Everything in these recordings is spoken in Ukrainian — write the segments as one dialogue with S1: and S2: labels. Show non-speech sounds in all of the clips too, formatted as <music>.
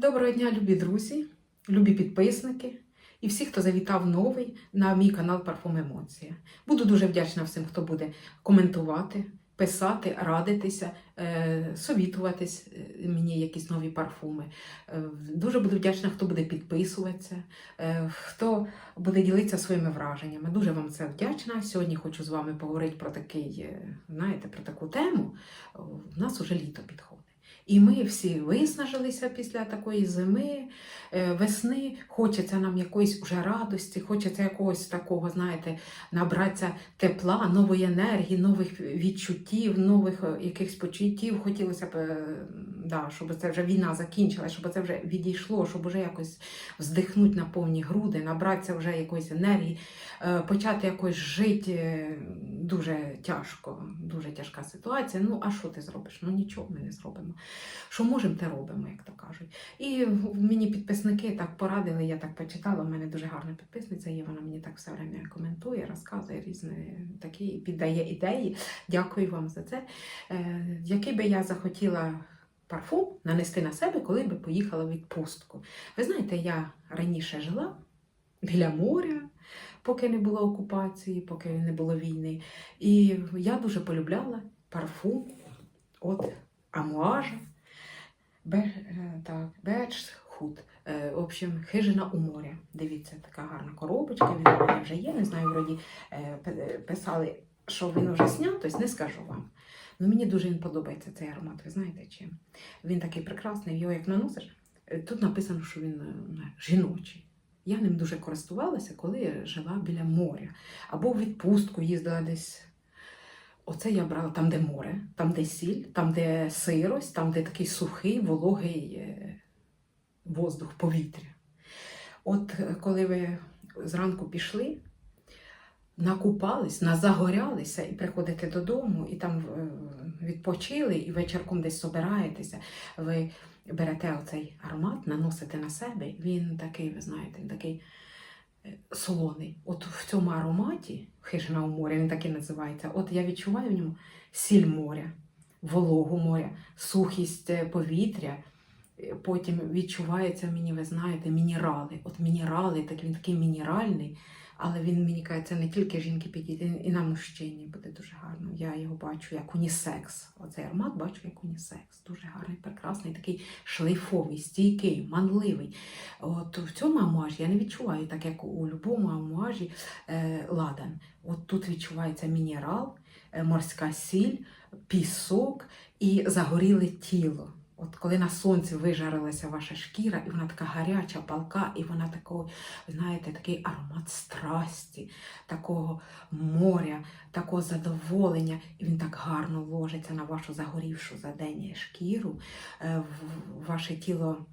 S1: Доброго дня, любі друзі, любі підписники і всі, хто завітав новий на мій канал Парфум Емоція. Буду дуже вдячна всім, хто буде коментувати, писати, радитися, е, совітуватись е, мені якісь нові парфуми. Е, Дуже буду вдячна, хто буде підписуватися, хто буде ділитися своїми враженнями. Дуже вам це вдячна. Сьогодні хочу з вами поговорити про такий, знаєте, про таку тему. У нас уже літо підходить. І ми всі виснажилися після такої зими, е, весни. Хочеться нам якоїсь уже радості, хочеться якогось такого, знаєте, набратися тепла, нової енергії, нових відчуттів, нових е, якихось почуттів. Хотілося б, е, да, щоб це вже війна закінчилася, щоб це вже відійшло, щоб вже якось вздихнути на повні груди, набратися вже якоїсь енергії, почати якось жити. Дуже тяжко, дуже тяжка ситуація. Ну, а що ти зробиш? Ну нічого ми не зробимо. Що можемо, те робимо, як то кажуть. І мені підписники так порадили, я так почитала. У мене дуже гарна підписниця є. Вона мені так все время коментує, розказує різні такі, піддає ідеї. Дякую вам за це. Е, який би я захотіла парфум нанести на себе, коли би поїхала в відпустку. Ви знаєте, я раніше жила біля моря. Поки не було окупації, поки не було війни. І я дуже полюбляла парфум от Амуажа, Бе, е, так, Беч Худ. Е, В общем, хижина у моря. Дивіться, така гарна коробочка. Він у мене вже є. Не знаю, вроді е, писали, що він вже зняв, тобто не скажу вам. Ну, мені дуже він подобається цей аромат. Ви знаєте чим? Він такий прекрасний, його як наносиш. Тут написано, що він жіночий. Я ним дуже користувалася, коли жила біля моря. Або в відпустку їздила десь. Оце я брала там, де море, там, де сіль, там, де сирость, там, де такий сухий, вологий е, воздух, повітря. От е, коли ви зранку пішли, накупались, назагорялися і приходите додому, і там е, відпочили, і вечірком десь собираєтеся, ви берете оцей аромат, наносите на себе, він такий, ви знаєте, такий солоний. От в цьому ароматі, хижина у моря, він так і називається, от я відчуваю в ньому сіль моря, вологу моря, сухість е, повітря. Е, Потім відчувається мені, ви знаєте, мінерали. От мінерали, так він такий мінеральний, але він мені каже, це не тільки жінки підійде, і на мужчині буде дуже гарно. Я його бачу як унісекс. Оцей аромат бачу як унісекс. Дуже гарний, прекрасний, такий шлейфовий, стійкий, манливий. От в цьому амуажі я не відчуваю, так як у будь-якому амуажі е, ладан. От тут відчувається мінерал, е, морська сіль, пісок і загоріле тіло. От коли на сонці вижарилася ваша шкіра, і вона така гаряча, палка, і вона такого, знаєте, такий аромат страсті, такого моря, такого задоволення, і він так гарно ложиться на вашу загорівшу за день шкіру, е, ваше тіло.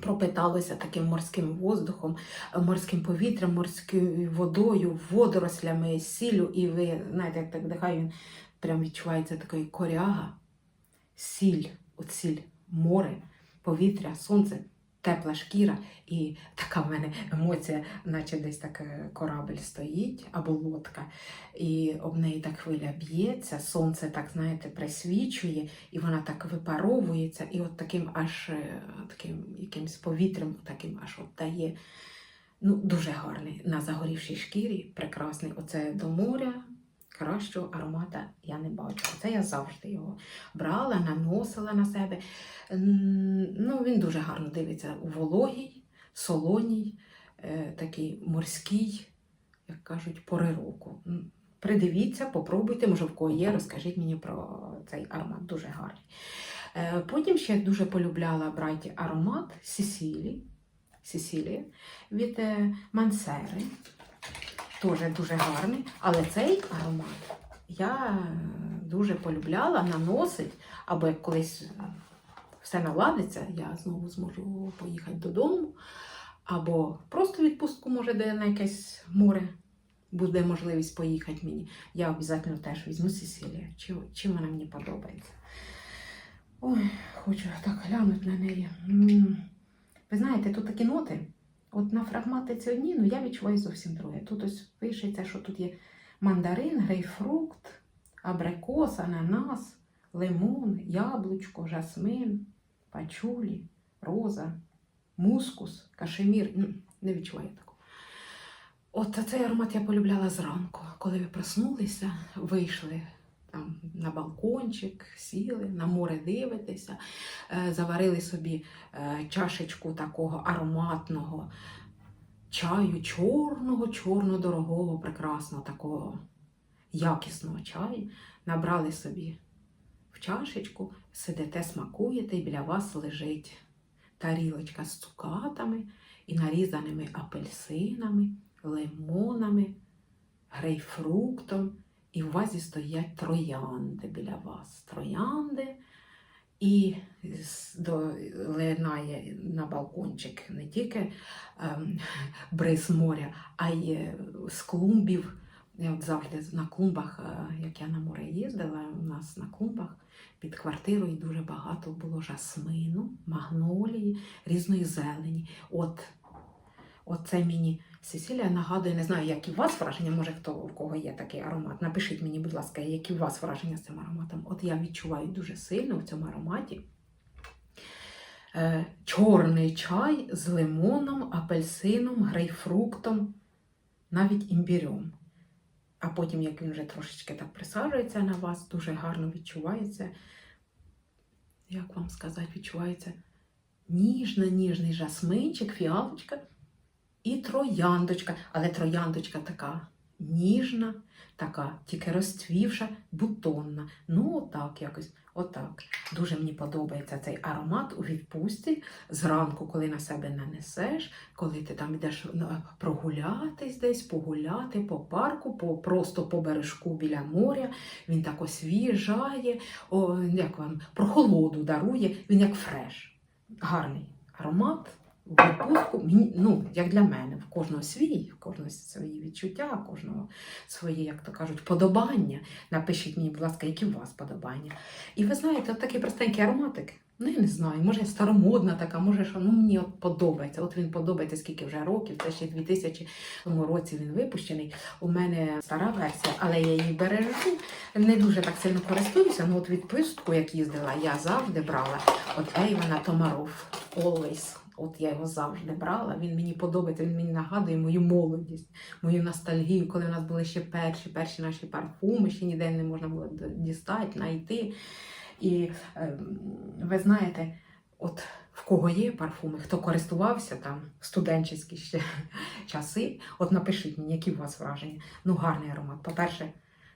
S1: Пропиталося таким морським воздухом, морським повітрям, морською водою, водорослями, сіллю, і ви знаєте, так вдихає, він прям відчувається такий коряга, сіль, от сіль, море, повітря, сонце, тепла шкіра, і така в мене емоція, наче десь так е, корабль стоїть або лодка, і об неї так хвиля б'ється, сонце так, знаєте, присвічує, і вона так випаровується, і от таким аж е, таким якимось повітрям, таким аж дає. Ну, дуже гарний на загорівшій шкірі, прекрасний. Оце до моря. Кращого аромата я не бачу. Це я завжди його брала, наносила на себе. Ну, він дуже гарно дивиться у вологій, солоній, е, такий морський, як кажуть, пори року. Придивіться, попробуйте, може в кого є, розкажіть мені про цей аромат, дуже гарний. Е, Потім ще дуже полюбляла брати аромат Сісілі, Сісілі від е, Мансери. Теж дуже гарний. Але цей аромат я дуже полюбляла наносить, або як колись все наладиться, я знову зможу поїхати додому, або просто відпустку, може, де на якесь море буде можливість поїхати мені. Я обов'язково теж візьму Сесілія. Чим, чим вона мені подобається. Ой, хочу так глянути на неї. Ви знаєте, тут такі ноти. От на фрагматиці одні, ну я відчуваю зовсім друге. Тут ось пишеться, що тут є мандарин, грейпфрукт, абрикос, ананас, лимон, яблучко, жасмин, пачулі, роза, мускус, кашемір. Не відчуваю такого. От цей аромат я полюбляла зранку, коли ви проснулися, вийшли там на балкончик, сіли, на море дивитеся, е, заварили собі е, чашечку такого ароматного чаю, чорного, чорного, дорогого, прекрасного, такого якісного чаю, набрали собі в чашечку, сидите, смакуєте, і біля вас лежить тарілочка з цукатами і нарізаними апельсинами, лимонами, грейпфруктом. І в вазі стоять троянди біля вас. Троянди. І з- до, линає на балкончик не тільки ем, бриз моря, а й е, з клумбів. Я от завжди на клумбах, е, як я на море їздила, у нас на клумбах під квартирою дуже багато було жасмину, магнолії, різної зелені. От, от це мені Сесілія нагадує, не знаю, які у вас враження, може хто у кого є такий аромат. Напишіть мені, будь ласка, які у вас враження з цим ароматом. От я відчуваю дуже сильно в цьому ароматі. Е, чорний чай з лимоном, апельсином, грейпфруктом, навіть імбірем. А потім, як він вже трошечки так присаджується на вас, дуже гарно відчувається. Як вам сказати, відчувається ніжно-ніжний жасминчик, фіалочка і трояндочка. Але трояндочка така ніжна, така, тільки розцвівша, бутонна. Ну, отак якось. Отак. Дуже мені подобається цей аромат у відпустці зранку, коли на себе нанесеш, коли ти там йдеш ну, прогулятись десь, погуляти по парку, по, просто по бережку біля моря. Він так освіжає, о, як вам, прохолоду дарує, він як фреш. Гарний аромат. В відпустку, ну, як для мене, в кожного свій, в кожного свої відчуття, в кожного свої, як то кажуть, вподобання. Напишіть мені, будь ласка, які у вас вподобання. І ви знаєте, от такий простенький ароматик. Ну, я не знаю, може я старомодна така, може, що ну, мені от подобається. От він подобається скільки вже років, це ще 2000 році він випущений. У мене стара версія, але я її бережу. Не дуже так сильно користуюся. Ну от відпустку, як їздила, я завжди брала. От Ейвана Томаров. Always. От я його завжди брала. Він мені подобається, він мені нагадує мою молодість, мою ностальгію, коли у нас були ще перші, перші наші парфуми, ще ніде не можна було дістати, знайти. І е, ви знаєте, от в кого є парфуми, хто користувався там в студенчі ще <laughs> часи, от напишіть мені, які у вас враження. Ну, гарний аромат. По-перше,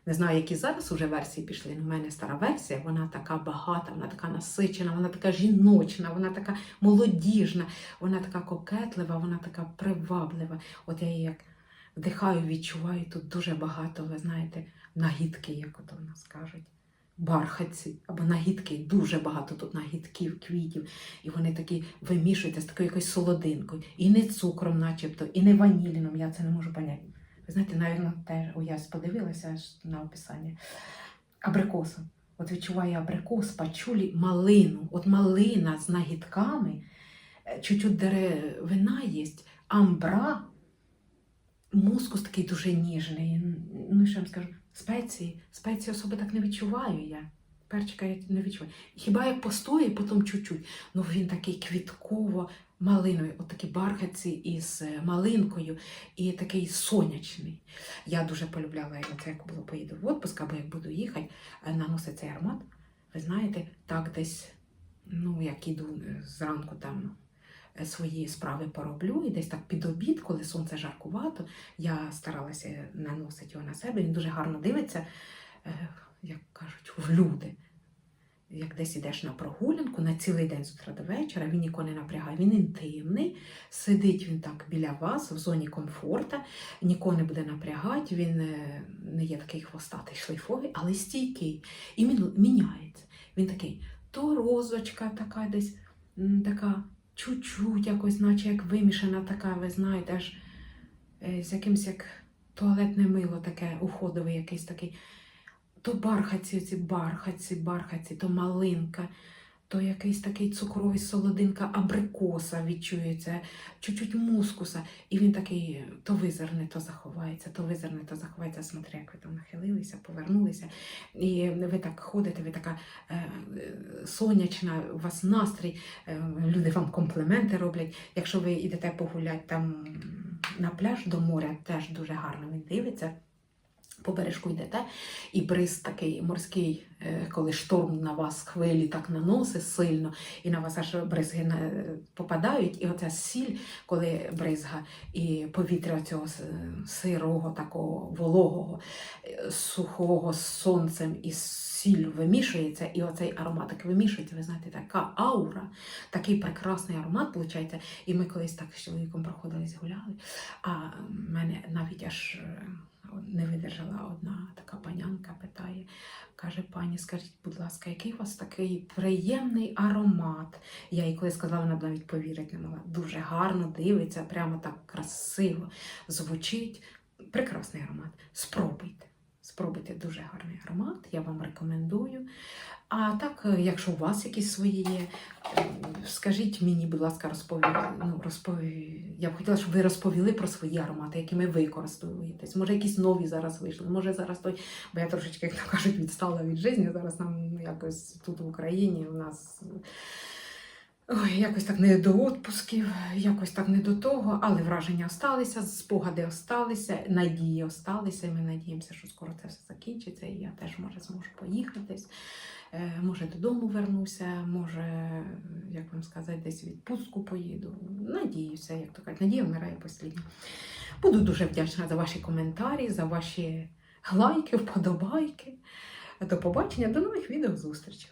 S1: не знаю, які зараз уже версії пішли. в мене стара версія, вона така багата, вона така насичена, вона така жіночна, вона така молодіжна, вона така кокетлива, вона така приваблива. От я її як вдихаю, відчуваю тут дуже багато, ви знаєте, нагідки, як от у нас кажуть. Бархатці або нагідки, дуже багато тут нагідків, квітів, і вони такі вимішуються з такою якоюсь солодинкою. І не цукром, начебто, і не ваніліном, я це не можу поняти. Знаєте, навіть теж я подивилася аж на описання. Абрикосом. От відчуваю абрикос, пачулі, малину. От малина з нагідками, е, чуть-чуть деревина є, амбра, мускус такий дуже ніжний. Ну, що я вам скажу, спеції, спеції особи так не відчуваю я. Перчика я не відчуваю. Хіба як постоє, потім чуть-чуть. Ну він такий квітково малиновий, от такі бархатці із е, малинкою і такий сонячний. Я дуже полюбляла його, це як було поїду в отпуск, або як буду їхати, е, наносити цей аромат. Ви знаєте, так десь, ну як іду е, зранку там свої справи пороблю, і десь так під обід, коли сонце жаркувато, я старалася наносити його на себе. Він дуже гарно дивиться, як кажуть, в люди. Як десь ідеш на прогулянку на цілий день з утра до вечора, він нікого не напрягає, він інтимний, сидить він так біля вас в зоні комфорту, нікого не буде напрягати, він е, не є такий хвостатий шлейфовий, але стійкий і він міняється. Він такий то розочка така десь така чуть-чуть якось, наче як вимішана така, ви знаєте, аж е, з якимось як туалетне мило таке, уходовий якийсь такий. То бархатці, ці бархатці, бархатці, то малинка, то якийсь такий цукровий солодинка абрикоса відчується, чуть-чуть мускуса. І він такий то визирне, то заховається, то визирне, то заховається. Смотри, як ви там нахилилися, повернулися. І ви так ходите, ви така е, сонячна, у вас настрій, е, люди вам компліменти роблять. Якщо ви йдете погуляти там на пляж до моря, теж дуже гарно він дивиться. По бережку йдете, і бриз такий морський, е, коли шторм на вас хвилі так наносить сильно, і на вас аж бризги попадають, і оця сіль, коли бризга, і повітря цього сирого, такого вологого, е, сухого з сонцем і з сіллю вимішується, і оцей аромат так вимішується. Ви знаєте, така аура, такий прекрасний аромат виходить. І ми колись так з чоловіком проходились, гуляли. А в мене навіть аж е, не видержала одна така панянка, питає, каже, пані, скажіть, будь ласка, який у вас такий приємний аромат? Я їй коли сказала, вона навіть повірити не могла. Дуже гарно дивиться, прямо так красиво звучить. Прекрасний аромат. Спробуйте. Спробуйте дуже гарний аромат, я вам рекомендую. А так, е, якщо у вас якісь свої є, скажіть мені, будь ласка, розпові... ну, розпові... я б хотіла, щоб ви розповіли про свої аромати, якими ви користуєтесь. Може, якісь нові зараз вийшли, може зараз той, бо я трошечки, як то кажуть, відстала від життя. Зараз нам якось тут в Україні у нас. Ой, якось так не до відпусків, якось так не до того, але враження осталися, спогади осталися, надії осталися. І ми надіємося, що скоро це все закінчиться, і я теж може зможу поїхати десь. Е, Може, додому вернуся, може, як вам сказати, десь відпустку поїду. Надіюся, як то кажуть, надія вмирає послідня. Буду дуже вдячна за ваші коментарі, за ваші лайки, вподобайки. До побачення, до нових відео зустрічей.